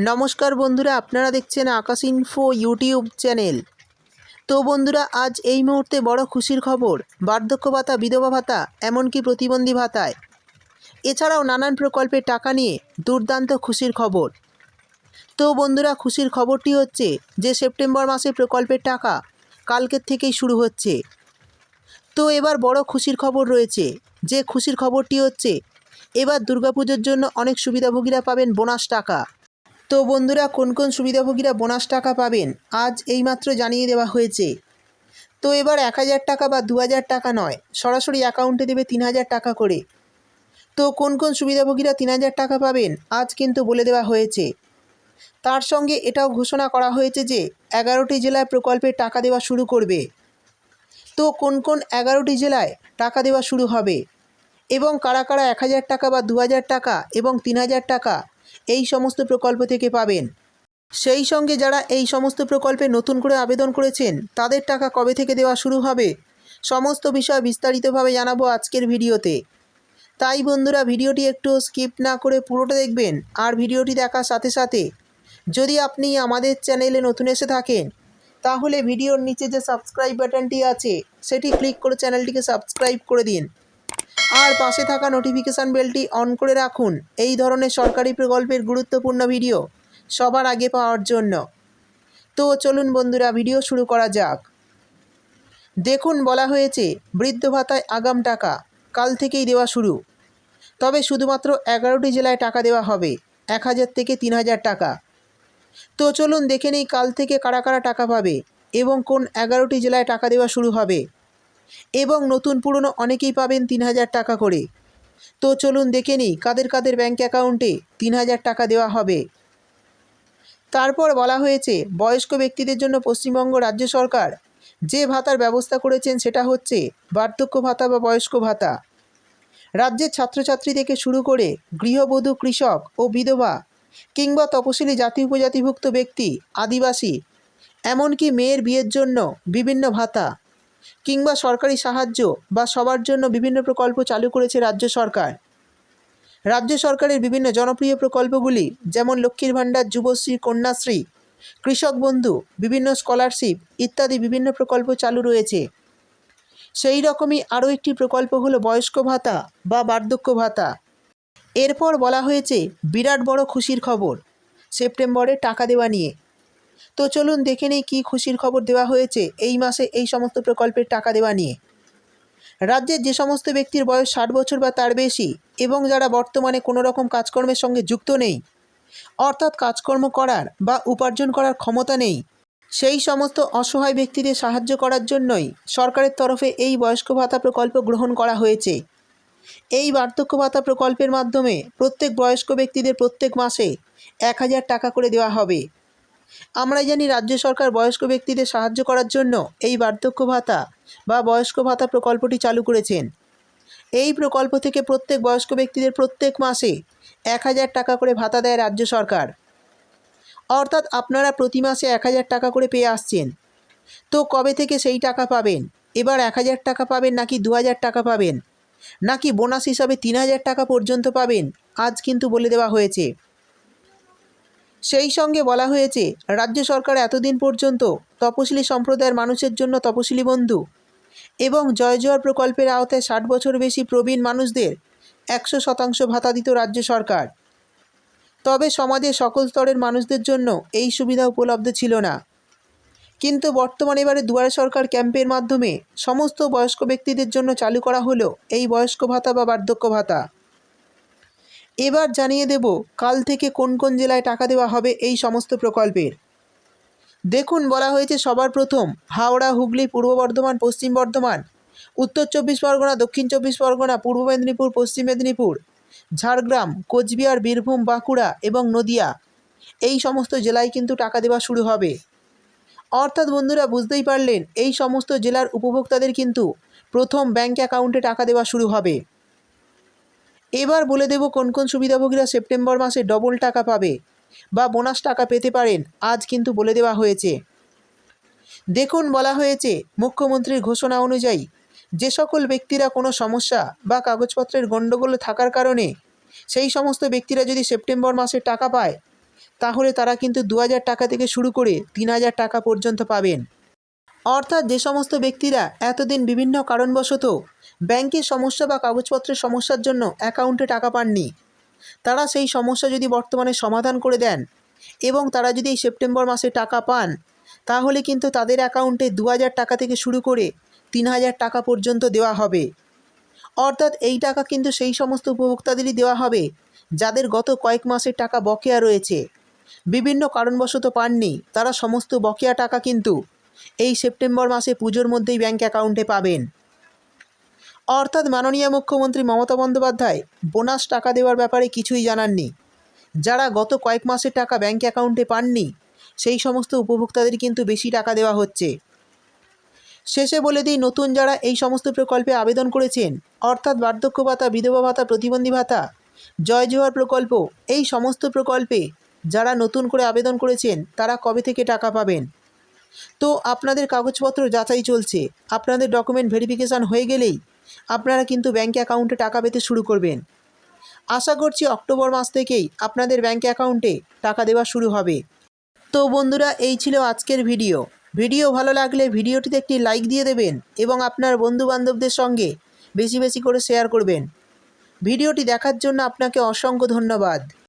নমস্কার বন্ধুরা, আপনারা দেখছেন আকাশ ইনফো ইউটিউব চ্যানেল তো বন্ধুরা, আজ এই মুহূর্তে বড় খুশির খবর, বার্ধক্য ভাতা, বিধবা ভাতা, এমনকি প্রতিবন্ধী ভাতায়। এছাড়াও নানান প্রকল্পের টাকা নিয়ে দুর্দান্ত খুশির খবর। তো বন্ধুরা, খুশির খবরটি হচ্ছে যে সেপ্টেম্বর মাসে প্রকল্পের টাকা কালকের থেকেই শুরু হচ্ছে। তো এবার বড় খুশির খবর রয়েছে। যে খুশির খবরটি হচ্ছে, এবার দুর্গাপুজোর জন্য অনেক সুবিধাভোগীরা পাবেন বোনাস টাকা। তো বন্ধুরা, কোন কোন সুবিধাভোগীরা বোনাস টাকা পাবেন, আজ এইমাত্র জানিয়ে দেওয়া হয়েছে। তো এবার এক হাজার টাকা বা দু হাজার টাকা নয়, সরাসরি অ্যাকাউন্টে দেবে তিন হাজার টাকা করে। তো কোন কোন সুবিধাভোগীরা তিন হাজার টাকা পাবেন, আজ কিন্তু বলে দেওয়া হয়েছে। তার সঙ্গে এটাও ঘোষণা করা হয়েছে যে, এগারোটি জেলায় প্রকল্পের টাকা দেওয়া শুরু করবে। তো কোন কোন এগারোটি জেলায় টাকা দেওয়া শুরু হবে? এবং কারা কারা এক হাজার টাকা বা দু হাজার টাকা এবং তিন হাজার টাকা এই সমস্ত প্রকল্প থেকে পাবেন। সেই সঙ্গে যারা এই সমস্ত প্রকল্পে নতুন করে আবেদন করেছেন, তাদের টাকা কবে থেকে দেওয়া শুরু হবে? সমস্ত বিষয় বিস্তারিতভাবে জানাব আজকের ভিডিওতে। তাই বন্ধুরা, ভিডিওটি একটু স্কিপ না করে পুরোটা দেখবেন আর ভিডিওটি দেখার সাথে সাথে যদি আপনি আমাদের চ্যানেলে নতুন এসে থাকেন, তাহলে ভিডিওর নিচে যে সাবস্ক্রাইব বাটনটি আছে, সেটি ক্লিক করে চ্যানেলটিকে সাবস্ক্রাইব করে দিন। আর পাশে থাকা নোটিফিকেশান বেলটি অন করে রাখুন। এই ধরনের সরকারি প্রকল্পের গুরুত্বপূর্ণ ভিডিও সবার আগে পাওয়ার জন্য। তো চলুন বন্ধুরা ভিডিও শুরু করা যাক। দেখুন, বলা হয়েছে, বৃদ্ধ ভাতায় আগাম টাকা, কাল থেকেই দেওয়া শুরু। তবে শুধুমাত্র এগারোটি জেলায় টাকা দেওয়া হবে, এক হাজার থেকে তিন হাজার টাকা। তো চলুন দেখে নেই, কাল থেকে কারা কারা টাকা পাবে এবং কোন এগারোটি জেলায় টাকা দেওয়া শুরু হবে। এবং নতুন পুরনো অনেকেই পাবেন তিন হাজার টাকা করে। তো চলুন দেখে নিই কাদের কাদের ব্যাঙ্ক অ্যাকাউন্টে তিন হাজার টাকা দেওয়া হবে। তারপর বলা হয়েছে, বয়স্ক ব্যক্তিদের জন্য পশ্চিমবঙ্গ রাজ্য সরকার যে ভাতার ব্যবস্থা করেছেন সেটা হচ্ছে বার্ধক্য ভাতা বা বয়স্ক ভাতা। রাজ্যের ছাত্রছাত্রী থেকে শুরু করে গৃহবধূ, কৃষক ও বিধবা কিংবা তপশিলি জাতি, উপজাতিভুক্ত ব্যক্তি, আদিবাসী, এমনকি মেয়ের বিয়ের জন্য বিভিন্ন ভাতা কিংবা সরকারি সাহায্য বা সবার জন্য বিভিন্ন প্রকল্প চালু করেছে রাজ্য সরকার। রাজ্য সরকারের বিভিন্ন জনপ্রিয় প্রকল্পগুলি যেমন লক্ষ্মীর ভাণ্ডার, যুবশ্রী, কন্যাশ্রী, কৃষক বন্ধু, বিভিন্ন স্কলারশিপ ইত্যাদি বিভিন্ন প্রকল্প চালু রয়েছে। সেই রকমই আরও একটি প্রকল্প হলো বয়স্ক ভাতা বা বার্ধক্য ভাতা। এরপর বলা হয়েছে, বিরাট বড় খুশির খবর। সেপ্টেম্বরে টাকা দেওয়া নিয়ে তো চলুন দেখে নেই কী খুশির খবর দেওয়া হয়েছে এই মাসে এই সমস্ত প্রকল্পের টাকা দেওয়া নিয়ে। রাজ্যের যে সমস্ত ব্যক্তির বয়স ষাট বছর বা তার বেশি এবং যারা বর্তমানে কোনো রকম কাজকর্মের সঙ্গে যুক্ত নেই, অর্থাৎ কাজকর্ম করার বা উপার্জন করার ক্ষমতা নেই, সেই সমস্ত অসহায় ব্যক্তিদের সাহায্য করার জন্যই সরকারের তরফে এই বয়স্ক ভাতা প্রকল্প গ্রহণ করা হয়েছে। এই বার্ধক্য ভাতা প্রকল্পের মাধ্যমে প্রত্যেক বয়স্ক ব্যক্তিদের প্রত্যেক মাসে এক হাজার টাকা করে দেওয়া হবে। আমরা জানি রাজ্য সরকার বয়স্ক ব্যক্তিদের সাহায্য করার জন্য এই বার্ধক্য ভাতা বা বয়স্ক ভাতা প্রকল্পটি চালু করেছেন। এই প্রকল্প থেকে প্রত্যেক বয়স্ক ব্যক্তিদের প্রত্যেক মাসে এক হাজার টাকা করে ভাতা দেয় রাজ্য সরকার। অর্থাৎ আপনারা প্রতি মাসে এক হাজার টাকা করে পেয়ে আসছেন। তো কবে থেকে সেই টাকা পাবেন? এবার এক হাজার টাকা পাবেন নাকি দু হাজার টাকা পাবেন? নাকি বোনাস হিসাবে তিন হাজার টাকা পর্যন্ত পাবেন? আজ কিন্তু বলে দেওয়া হয়েছে। সেই সঙ্গে বলা হয়েছে, রাজ্য সরকার এতদিন পর্যন্ত তপশিলি সম্প্রদায়ের মানুষের জন্য তপশিলি বন্ধু এবং জয় জোয়ার প্রকল্পের আওতায় ষাট বছর বেশি প্রবীণ মানুষদের একশো শতাংশ ভাতা দিত রাজ্য সরকার। তবে সমাজে সকল স্তরের মানুষদের জন্য এই সুবিধা উপলব্ধ ছিল না। কিন্তু বর্তমানে এবারে দুয়ারে সরকার ক্যাম্পের মাধ্যমে সমস্ত বয়স্ক ব্যক্তিদের জন্য চালু করা হলো এই বয়স্ক ভাতা বা বার্ধক্য ভাতা। এবার জানিয়ে দেব কাল থেকে কোন কোন জেলায় টাকা দেওয়া হবে এই সমস্ত প্রকল্পের। দেখুন, বলা হয়েছে সবার প্রথম হাওড়া, হুগলি, পূর্ব বর্ধমান, পশ্চিম বর্ধমান, উত্তর চব্বিশ পরগনা, দক্ষিণ চব্বিশ পরগনা, পূর্ব মেদিনীপুর, পশ্চিম মেদিনীপুর, ঝাড়গ্রাম, কোচবিহার, বীরভূম, বাঁকুড়া এবং নদিয়া। এই সমস্ত জেলায় কিন্তু টাকা দেওয়া শুরু হবে। অর্থাৎ বন্ধুরা, বুঝতেই পারলেন, এই সমস্ত জেলার উপভোক্তাদের কিন্তু প্রথম ব্যাঙ্ক অ্যাকাউন্টে টাকা দেওয়া শুরু হবে। এবার বলে দেব কোন কোন সুবিধাভোগীরা সেপ্টেম্বর মাসে ডবল টাকা পাবে বা বোনাস টাকা পেতে পারেন। আজ কিন্তু বলে দেওয়া হয়েছে। দেখুন বলা হয়েছে, মুখ্যমন্ত্রীর ঘোষণা অনুযায়ী যে সকল ব্যক্তিরা কোনো সমস্যা বা কাগজপত্রের গণ্ডগোল থাকার কারণে সেই সমস্ত ব্যক্তিরা যদি সেপ্টেম্বর মাসে টাকা পায়, তাহলে তারা কিন্তু দু হাজার টাকা থেকে শুরু করে তিন হাজার টাকা পর্যন্ত পাবেন। অর্থাৎ যে সমস্ত ব্যক্তিরা এতদিন বিভিন্ন কারণবশত ব্যাংকের সমস্যা বা কাগজপত্রের সমস্যার জন্য অ্যাকাউন্টে টাকা পাননি, তারা সেই সমস্যা যদি বর্তমানে সমাধান করে দেন এবং তারা যদি এই সেপ্টেম্বর মাসে টাকা পান, তাহলে কিন্তু তাদের অ্যাকাউন্টে দু হাজার টাকা থেকে শুরু করে তিন হাজার টাকা পর্যন্ত দেওয়া হবে। অর্থাৎ এই টাকা কিন্তু সেই সমস্ত উপভোক্তাদেরই দেওয়া হবে, যাদের গত কয়েক মাসের টাকা বকেয়া রয়েছে। বিভিন্ন কারণবশত পাননি, তারা সমস্ত বকেয়া টাকা কিন্তু এই সেপ্টেম্বর মাসে পুজোর মধ্যেই ব্যাঙ্ক অ্যাকাউন্টে পাবেন। অর্থাৎ মাননীয় মুখ্যমন্ত্রী মমতা বন্দ্যোপাধ্যায়, বোনাস টাকা দেওয়ার ব্যাপারে কিছুই জানাননি। যারা গত কয়েক মাসের টাকা ব্যাঙ্ক অ্যাকাউন্টে পাননি, সেই সমস্ত উপভোক্তাদের কিন্তু বেশি টাকা দেওয়া হচ্ছে। শেষে বলে দিই, নতুন যারা এই সমস্ত প্রকল্পে আবেদন করেছেন, অর্থাৎ বার্ধক্য ভাতা, বিধবা ভাতা, প্রতিবন্ধী ভাতা, জয় জোহার প্রকল্প, এই সমস্ত প্রকল্পে যারা নতুন করে আবেদন করেছেন, তারা কবে থেকে টাকা পাবেন? তো আপনাদের কাগজপত্র যাচাই চলছে। আপনাদের ডকুমেন্ট ভেরিফিকেশান হয়ে গেলেই আপনারা কিন্তু ব্যাঙ্ক অ্যাকাউন্টে টাকা পেতে শুরু করবেন। আশা করছি অক্টোবর মাস থেকেই আপনাদের ব্যাঙ্ক অ্যাকাউন্টে টাকা দেওয়া শুরু হবে। তো বন্ধুরা, এই ছিল আজকের ভিডিও ভিডিও ভালো লাগলে ভিডিওটিতে একটি লাইক দিয়ে দেবেন এবং আপনার বন্ধু বান্ধবদের সঙ্গে বেশি বেশি করে শেয়ার করবেন। ভিডিওটি দেখার জন্য আপনাকে অসংখ্য ধন্যবাদ।